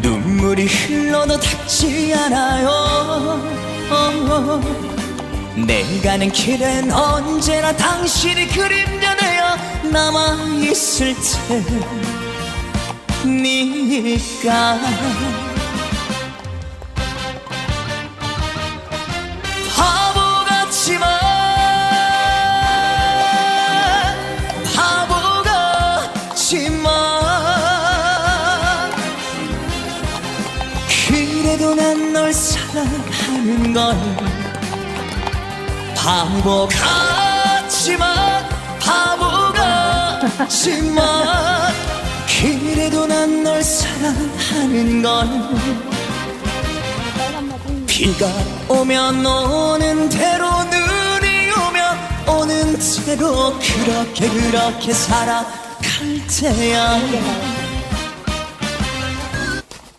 눈물이 흘러도 닿지 않아요. 내 가는 길엔 언제나 당신이 그림자 되어 남아있을 테니까 그래도 난 널 사랑하는 걸. 바보 같지만 바보 같지만 그래도 난 널 사랑하는 걸. 비가 오면 오는 대로 눈이 오면 오는 대로 그렇게 그렇게 살아갈 테야